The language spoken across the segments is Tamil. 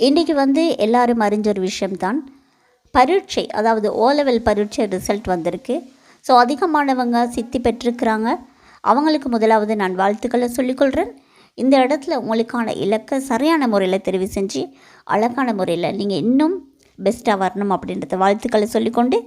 இன்றைக்கி வந்து எல்லாரும் அறிஞ்ச ஒரு விஷயம்தான். பரீட்சை அதாவது ஓ லெவல் பரீட்சை ரிசல்ட் வந்திருக்கு. ஸோ அதிகமானவங்க சித்தி பெற்றிருக்கிறாங்க. அவங்களுக்கு முதலாவது நான் வாழ்த்துக்களை சொல்லிக்கொள்கிறேன் இந்த இடத்துல உங்களுக்கான இலக்கை சரியான முறையில் தெரிவு செஞ்சு அழகான முறையில் நீங்கள் இன்னும் பெஸ்ட்டாக வரணும் அப்படின்றத வாழ்த்துக்களை சொல்லிக்கொண்டு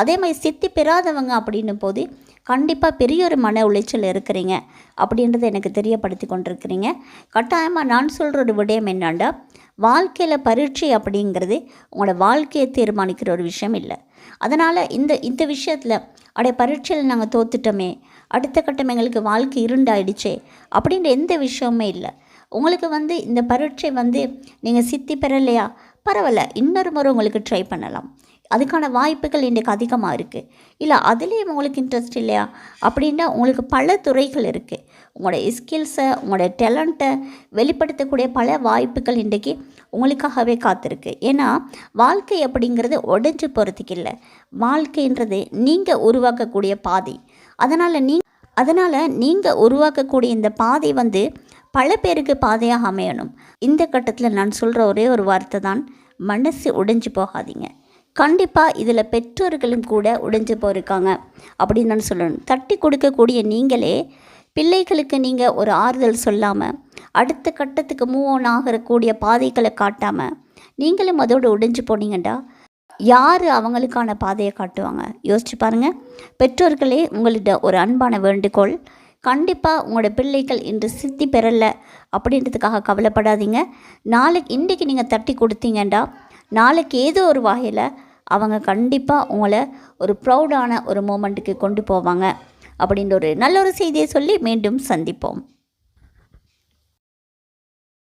அதே மாதிரி சித்தி பெறாதவங்க அப்படின்னும் போது கண்டிப்பாக பெரிய ஒரு மன உளைச்சல் இருக்கிறீங்க அப்படின்றத எனக்கு தெரியப்படுத்தி கொண்டிருக்கிறீங்க. கட்டாயமாக நான் சொல்கிற ஒரு விடயம் என்னண்டா வாழ்க்கையில் பரீட்சை அப்படிங்கிறது உங்களோட வாழ்க்கையை தீர்மானிக்கிற ஒரு விஷயம் இல்லை. அதனால் இந்த இந்த விஷயத்தில் அடைய பரீட்சையில் நாங்கள் தோத்துட்டோமே அடுத்த கட்டம் எங்களுக்கு வாழ்க்கை இருண்டாயிடுச்சே அப்படின்ற எந்த விஷயமுமே இல்லை. உங்களுக்கு வந்து இந்த பரீட்சை வந்து நீங்கள் சித்தி பெறலையா? பரவாயில்ல இன்னொரு முறை உங்களுக்கு ட்ரை பண்ணலாம். அதுக்கான வாய்ப்புகள் இன்றைக்கு அதிகமாக இருக்குது இல்லை அதுலேயும் உங்களுக்கு இன்ட்ரெஸ்ட் இல்லையா? அப்படின்னா உங்களுக்கு பல துறைகள் இருக்குது உங்களோட ஸ்கில்ஸை உங்களோட டேலண்ட்டை வெளிப்படுத்தக்கூடிய பல வாய்ப்புகள் இன்றைக்கி உங்களுக்காகவே காத்திருக்கு. ஏன்னா வாழ்க்கை அப்படிங்கிறது உடஞ்சி போகிறதுக்கு இல்லை. வாழ்க்கைன்றது நீங்கள் உருவாக்கக்கூடிய பாதை. அதனால் நீ அதனால் நீங்கள் உருவாக்கக்கூடிய இந்த பாதை வந்து பல பேருக்கு பாதையாக அமையணும். இந்த கட்டத்தில் நான் சொல்கிற ஒரே ஒரு வார்த்தை தான் மனசு உடைஞ்சு போகாதீங்க. கண்டிப்பாக இதில் பெற்றோர்களும் கூட உடைஞ்சு போயிருக்காங்க. அப்படின்னு நான் சொல்லணும். தட்டி கொடுக்கக்கூடிய நீங்களே பிள்ளைகளுக்கு நீங்கள் ஒரு ஆறுதல் சொல்லாமல் அடுத்த கட்டத்துக்கு மூவ் ஆன் ஆகிறக்கூடிய பாதைகளை காட்டாமல் நீங்களும் அதோடு உடைஞ்சு போனீங்கண்டா? யார் அவங்களுக்கான பாதையை காட்டுவாங்க? யோசிச்சு பாருங்கள் பெற்றோர்களே உங்கள்கிட்ட ஒரு அன்பான வேண்டுகோள். கண்டிப்பாக உங்களோட பிள்ளைகள் இன்று சித்தி பெறலை அப்படின்றதுக்காக கவலைப்படாதீங்க. நாளைக்கு இன்றைக்கி நீங்கள் தட்டி கொடுத்தீங்கண்டா நாளைக்கு ஏதோ ஒரு வகையில் அவங்க கண்டிப்பாக உங்களை ஒரு ப்ரௌடான ஒரு மூமெண்ட்டுக்கு கொண்டு போவாங்க. அப்படின்ற ஒரு நல்ல ஒரு செய்தியை சொல்லி மீண்டும் சந்திப்போம்.